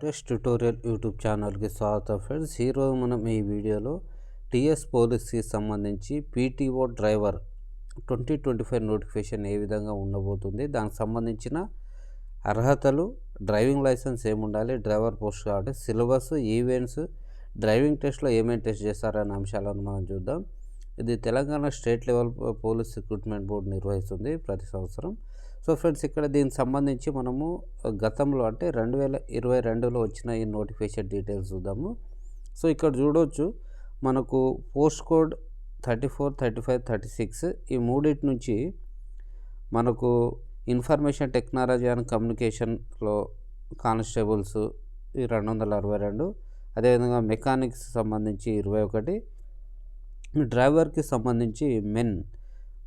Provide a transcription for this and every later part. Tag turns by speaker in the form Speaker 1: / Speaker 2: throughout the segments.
Speaker 1: Fresh tutorial YouTube ఛానల్కి స్వాగతం friends ఈరోజు మనం ఈ వీడియోలో టీఎస్ పోలీస్కి సంబంధించి PTO driver twenty twenty five notification ఏ విధంగా ఉండబోతుంది దానికి సంబంధించిన అర్హతలు డ్రైవింగ్ లైసెన్స్ ఏముండాలి డ్రైవర్ పోస్ట్ కాబట్టి సిలబస్ ఈవెంట్స్ డ్రైవింగ్ టెస్ట్లో ఏమేమి టెస్ట్ చేస్తారనే అంశాలను మనం చూద్దాం. ఇది Telangana state level police recruitment board నిర్వహిస్తుంది ప్రతి సంవత్సరం. సో ఫ్రెండ్స్ ఇక్కడ దీనికి సంబంధించి మనము గతంలో అంటే రెండు వేల ఇరవై రెండులో వచ్చిన ఈ నోటిఫికేషన్ డీటెయిల్స్ చూద్దాము. సో ఇక్కడ చూడవచ్చు మనకు post code thirty four thirty five thirty six ఈ మూడింటి నుంచి మనకు ఇన్ఫర్మేషన్ టెక్నాలజీ అండ్ కమ్యూనికేషన్లో కానిస్టేబుల్స్ ఈ రెండు వందల అరవై రెండు అదేవిధంగా మెకానిక్స్ సంబంధించి ఇరవై ఒకటి డ్రైవర్కి సంబంధించి మెన్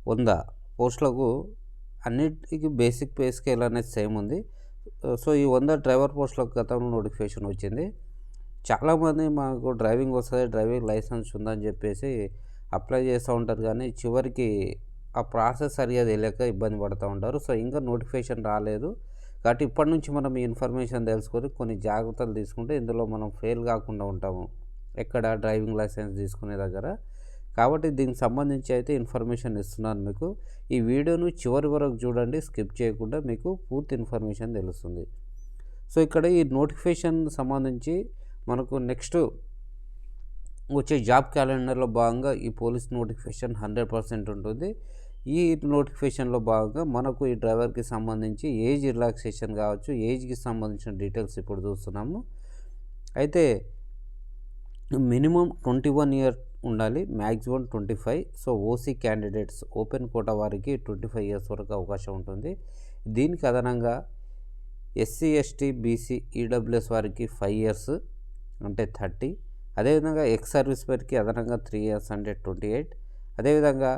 Speaker 1: వంద పోస్టులకు అన్నిటికీ బేసిక్ పే స్కేల్ అనేది సేమ్ ఉంది. సో ఈ వంద డ్రైవర్ పోస్టులకు గతంలో నోటిఫికేషన్ వచ్చింది. చాలామంది మాకు డ్రైవింగ్ వస్తుంది డ్రైవింగ్ లైసెన్స్ ఉందని చెప్పేసి అప్లై చేస్తూ ఉంటారు. కానీ చివరికి ఆ ప్రాసెస్ సరిగా తెలియక ఇబ్బంది పడుతూ ఉంటారు. సో ఇంకా నోటిఫికేషన్ రాలేదు. కాబట్టి ఇప్పటి నుంచి మనం ఈ ఇన్ఫర్మేషన్ తెలుసుకొని కొన్ని జాగ్రత్తలు తీసుకుంటే ఇందులో మనం ఫెయిల్ కాకుండా ఉంటాము. ఎక్కడ డ్రైవింగ్ లైసెన్స్ తీసుకునే దగ్గర. కాబట్టి దీనికి సంబంధించి అయితే ఇన్ఫర్మేషన్ ఇస్తున్నాను మీకు. ఈ వీడియోను చివరి వరకు చూడండి స్కిప్ చేయకుండా మీకు పూర్తి ఇన్ఫర్మేషన్ తెలుస్తుంది. సో ఇక్కడ ఈ నోటిఫికేషన్ సంబంధించి మనకు నెక్స్ట్ వచ్చే జాబ్ క్యాలెండర్లో భాగంగా ఈ పోలీస్ నోటిఫికేషన్ హండ్రెడ్ పర్సెంట్ ఉంటుంది. ఈ నోటిఫికేషన్లో భాగంగా మనకు ఈ డ్రైవర్కి సంబంధించి ఏజ్ రిలాక్సేషన్ కావచ్చు ఏజ్కి సంబంధించిన డీటెయిల్స్ ఇప్పుడు చూస్తున్నాము. అయితే మినిమం ట్వంటీ వన్ ఇయర్ ఉండాలి. Maximum twenty five. So OC candidates open quota వారికి ట్వంటీ ఫైవ్ ఇయర్స్ వరకు అవకాశం ఉంటుంది. దీనికి అదనంగా ఎస్సీ ఎస్టీ బీసీ ఈడబ్ల్యూఎస్ వారికి ఫైవ్ ఇయర్స్ అంటే థర్టీ. అదేవిధంగా ఎక్స్ సర్వీస్ వారికి అదనంగా త్రీ ఇయర్స్ అంటే ట్వంటీ ఎయిట్. అదేవిధంగా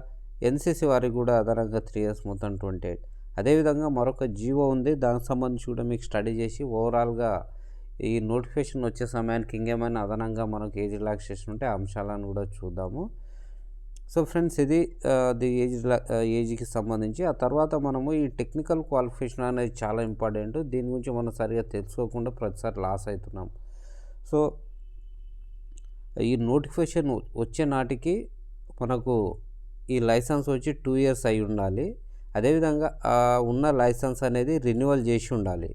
Speaker 1: ఎన్సీసీ వారికి కూడా అదనంగా త్రీ ఇయర్స్ మొత్తం ట్వంటీ ఎయిట్. అదేవిధంగా మరొక జీవో ఉంది. దానికి సంబంధించి కూడా మీకు స్టడీ చేసి ఓవరాల్గా ఈ నోటిఫికేషన్ వచ్చే సమయానికి ఇంకేమైనా అదనంగా మనకు ఏజ్ రిలాక్సేషన్ ఉంటే అంశాలను కూడా చూద్దాము. సో ఫ్రెండ్స్ ఇది ది ఏజ్ ఏజ్కి సంబంధించి. ఆ తర్వాత మనము ఈ టెక్నికల్ క్వాలిఫికేషన్ అనేది చాలా ఇంపార్టెంట్. దీని గురించి మనం సరిగా తెలుసుకోకుండా ప్రతిసారి లాస్ అవుతున్నాం. సో ఈ నోటిఫికేషన్ వచ్చే నాటికి మనకు ఈ లైసెన్స్ వచ్చి టూ ఇయర్స్ అయి ఉండాలి. అదేవిధంగా ఉన్న లైసెన్స్ అనేది రెన్యువల్ చేసి ఉండాలి.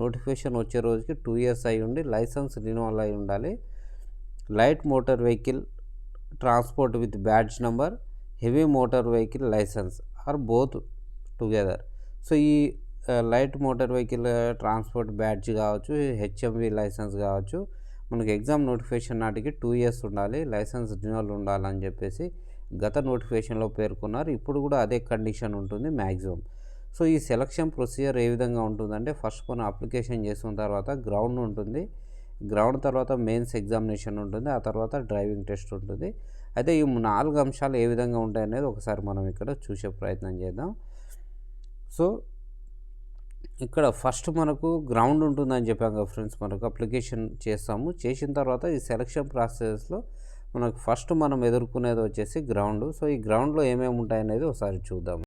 Speaker 1: నోటిఫికేషన్ వచ్చే రోజుకి టూ ఇయర్స్ అయి ఉండి లైసెన్స్ రినూవల్ అయి ఉండాలి. Light motor vehicle transport with badge number heavy motor vehicle licence or both together. So ఈ light motor vehicle transport badge కావచ్చు హెచ్ఎంవి లైసెన్స్ కావచ్చు మనకి ఎగ్జామ్ నోటిఫికేషన్ నాటికి టూ ఇయర్స్ ఉండాలి లైసెన్స్ రిన్యూవల్ ఉండాలని చెప్పేసి గత నోటిఫికేషన్లో పేర్కొన్నారు. ఇప్పుడు కూడా అదే కండిషన్ ఉంటుంది మ్యాక్సిమం. సో ఈ సెలక్షన్ ప్రొసీజర్ ఏ విధంగా ఉంటుందంటే ఫస్ట్ మనం అప్లికేషన్ చేసుకున్న తర్వాత గ్రౌండ్ ఉంటుంది. గ్రౌండ్ తర్వాత మెయిన్స్ ఎగ్జామినేషన్ ఉంటుంది. ఆ తర్వాత డ్రైవింగ్ టెస్ట్ ఉంటుంది. అయితే ఈ నాలుగు అంశాలు ఏ విధంగా ఉంటాయి అనేది ఒకసారి మనం ఇక్కడ చూసే ప్రయత్నం చేద్దాం. సో ఇక్కడ ఫస్ట్ మనకు గ్రౌండ్ ఉంటుందని చెప్పాం కదా ఫ్రెండ్స్. మనకు అప్లికేషన్ చేస్తాము. చేసిన తర్వాత ఈ సెలక్షన్ ప్రాసెస్లో మనకు ఫస్ట్ మనం ఎదుర్కొనేది వచ్చేసి గ్రౌండ్. సో ఈ గ్రౌండ్లో ఏమేమి ఉంటాయనేది ఒకసారి చూద్దాం.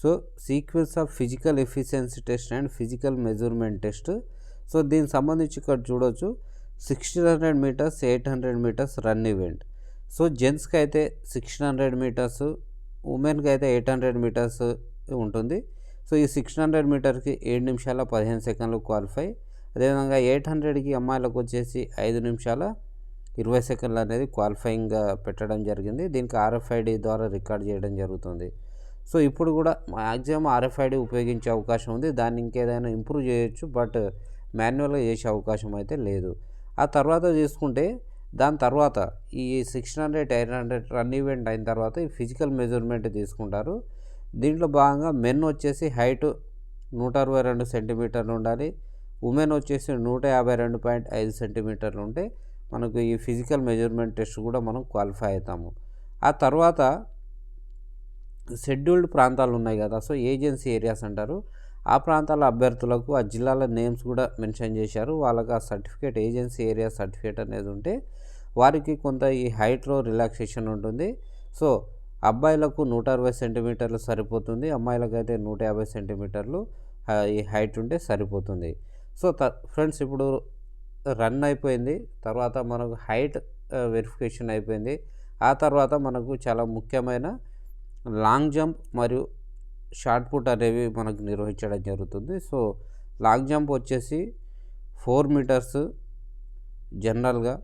Speaker 1: So sequence of physical efficiency test and physical measurement test so దీనికి సంబంధించి ఇక్కడ చూడొచ్చు. Sixteen hundred metres eight hundred metres run event so జెంట్స్కి అయితే సిక్స్టీన్ హండ్రెడ్ మీటర్స్ ఉమెన్కి అయితే ఎయిట్ హండ్రెడ్ మీటర్స్ ఉంటుంది. సో ఈ సిక్స్టీన్ హండ్రెడ్ మీటర్కి ఏడు నిమిషాల పదిహేను సెకండ్లు క్వాలిఫై అదేవిధంగా ఎయిట్ హండ్రెడ్కి అమ్మాయిలకు వచ్చేసి ఐదు నిమిషాల ఇరవై సెకండ్లు అనేది క్వాలిఫైయింగ్గా పెట్టడం జరిగింది. దీనికి ఆర్ఎఫ్ఐడి ద్వారా రికార్డ్ చేయడం జరుగుతుంది. సో ఇప్పుడు కూడా మ్యాక్సిమం ఆర్ఎఫ్ఐడి ఉపయోగించే అవకాశం ఉంది. దాన్ని ఇంకేదైనా ఇంప్రూవ్ చేయొచ్చు బట్ మాన్యువల్గా చేసే అవకాశం అయితే లేదు. ఆ తర్వాత తీసుకుంటే దాని తర్వాత ఈ six hundred eight hundred run event అయిన తర్వాత ఈ ఫిజికల్ మెజర్మెంట్ తీసుకుంటారు. దీంట్లో భాగంగా మెన్ వచ్చేసి హైట్ నూట అరవై రెండు సెంటీమీటర్లు ఉండాలి. ఉమెన్ వచ్చేసి నూట యాభై రెండు పాయింట్ ఐదు సెంటీమీటర్లు ఉంటే మనకు ఈ ఫిజికల్ మెజర్మెంట్ టెస్ట్ కూడా మనం క్వాలిఫై అవుతాము. ఆ తర్వాత షెడ్యూల్డ్ ప్రాంతాలు ఉన్నాయి కదా సో ఏజెన్సీ ఏరియాస్ అంటారు. ఆ ప్రాంతాల అభ్యర్థులకు ఆ జిల్లాల నేమ్స్ కూడా మెన్షన్ చేశారు. వాళ్ళకి ఆ సర్టిఫికేట్ ఏజెన్సీ ఏరియా సర్టిఫికేట్ అనేది ఉంటే వారికి కొంత ఈ హైట్లో రిలాక్సేషన్ ఉంటుంది. సో అబ్బాయిలకు నూట అరవై సెంటీమీటర్లు సరిపోతుంది అమ్మాయిలకు అయితే నూట యాభై సెంటీమీటర్లు ఈ హైట్ ఉంటే సరిపోతుంది. సో త ఫ్రెండ్స్ ఇప్పుడు రన్ అయిపోయింది తర్వాత మనకు హైట్ వెరిఫికేషన్ అయిపోయింది. ఆ తర్వాత మనకు చాలా ముఖ్యమైన లాంగ్ జంప్ మరియు షార్ట్ పుట్ అనేవి మనకు నిర్వహించడం జరుగుతుంది. సో లాంగ్ జంప్ వచ్చేసి ఫోర్ మీటర్స్ జనరల్గా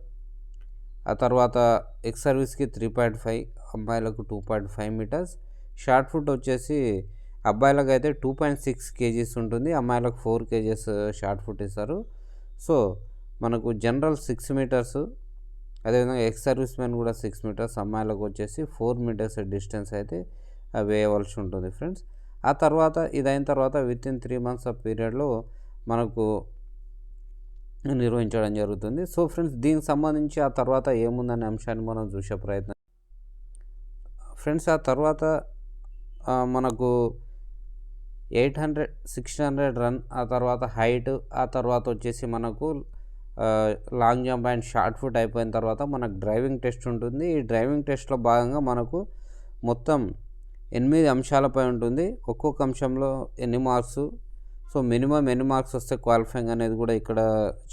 Speaker 1: ఆ తర్వాత ఎక్స్ సర్వీస్కి త్రీ పాయింట్ ఫైవ్ అమ్మాయిలకు two point five metres. Shot put వచ్చేసి అబ్బాయిలకు అయితే టూ పాయింట్ సిక్స్ కేజీస్ ఉంటుంది అమ్మాయిలకు ఫోర్ కేజీస్ షార్ట్ ఫుట్ ఇస్తారు. సో మనకు జనరల్ సిక్స్ మీటర్స్ అదేవిధంగా ఎక్స్ సర్వీస్ మ్యాన్ కూడా సిక్స్ మీటర్స్ అమ్మాయిలకు వచ్చేసి ఫోర్ మీటర్స్ డిస్టెన్స్ అయితే వేయవలసి ఉంటుంది ఫ్రెండ్స్ ఆ తర్వాత ఇదైన తర్వాత with in three months of పీరియడ్లో మనకు నిర్వహించడం జరుగుతుంది. సో ఫ్రెండ్స్ దీనికి సంబంధించి ఆ తర్వాత ఏముందనే అంశాన్ని మనం చూసే ప్రయత్నం ఫ్రెండ్స్ ఆ తర్వాత మనకు eight hundred sixteen hundred run ఆ తర్వాత హైట్ ఆ తర్వాత వచ్చేసి మనకు long jump and shot put అయిపోయిన తర్వాత మనకు డ్రైవింగ్ టెస్ట్ ఉంటుంది. ఈ డ్రైవింగ్ టెస్ట్లో భాగంగా మనకు మొత్తం ఎనిమిది అంశాలపై ఉంటుంది. ఒక్కొక్క అంశంలో ఎన్ని మార్క్స్? సో మినిమం ఎన్ని మార్క్స్ వస్తే క్వాలిఫైయింగ్ అనేది కూడా ఇక్కడ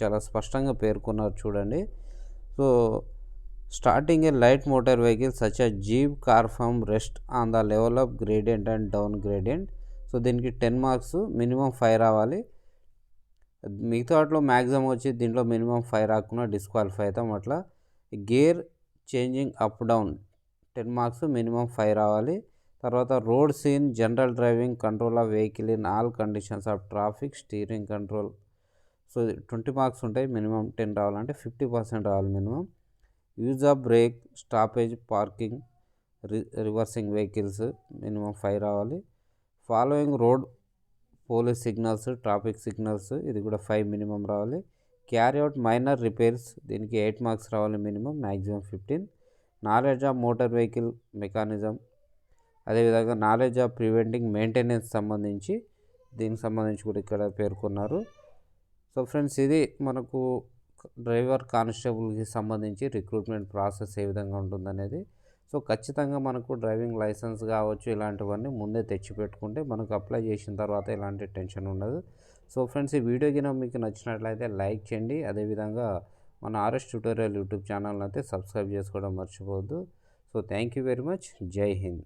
Speaker 1: చాలా స్పష్టంగా పేర్కొన్నారు చూడండి. So starting a light motor vehicle such a jeep car from rest on the level of gradient and down gradient. So దీనికి టెన్ మార్క్స్ మినిమం ఫైవ్ రావాలి. మిగతా వాటిలో మ్యాక్సిమం వచ్చి దీంట్లో మినిమం ఫైవ్ రాకుండా డిస్క్వాలిఫై అవుతాం. అట్లా gear changing up down ten marks minimum five రావాలి. తర్వాత road sense general driving control of vehicle in all conditions of traffic steering control. So twenty marks ఉంటాయి. మినిమం టెన్ రావాలంటే fifty percent రావాలి minimum. Use of brake stoppage parking re reversing vehicles minimum five రావాలి. Following road police signals traffic signals ఇది కూడా five minimum రావాలి. Carry out minor repairs దీనికి eight marks రావాలి minimum maximum fifteen. Knowledge of motor vehicle mechanism అదేవిధంగా knowledge of preventing maintenance సంబంధించి దీనికి సంబంధించి కూడా ఇక్కడ పేర్కొన్నారు. సో ఫ్రెండ్స్ ఇది మనకు డ్రైవర్ కానిస్టేబుల్కి సంబంధించి రిక్రూట్మెంట్ ప్రాసెస్ ఏ విధంగా ఉంటుందనేది సో ఖచ్చితంగా మనకు డ్రైవింగ్ లైసెన్స్ కావచ్చు ఇలాంటివన్నీ ముందే తెచ్చిపెట్టుకుంటే మనకు అప్లై చేసిన తర్వాత ఎలాంటి టెన్షన్ ఉండదు. సో ఫ్రెండ్స్ ఈ వీడియో కింద మీకు నచ్చినట్లయితే లైక్ చేయండి. అదేవిధంగా మన ఆర్ఎస్ ట్యూటోరియల్ యూట్యూబ్ ఛానల్ని అయితే సబ్స్క్రైబ్ చేసుకోవడం మర్చిపోవద్దు. So thank you very much. జై హింద్.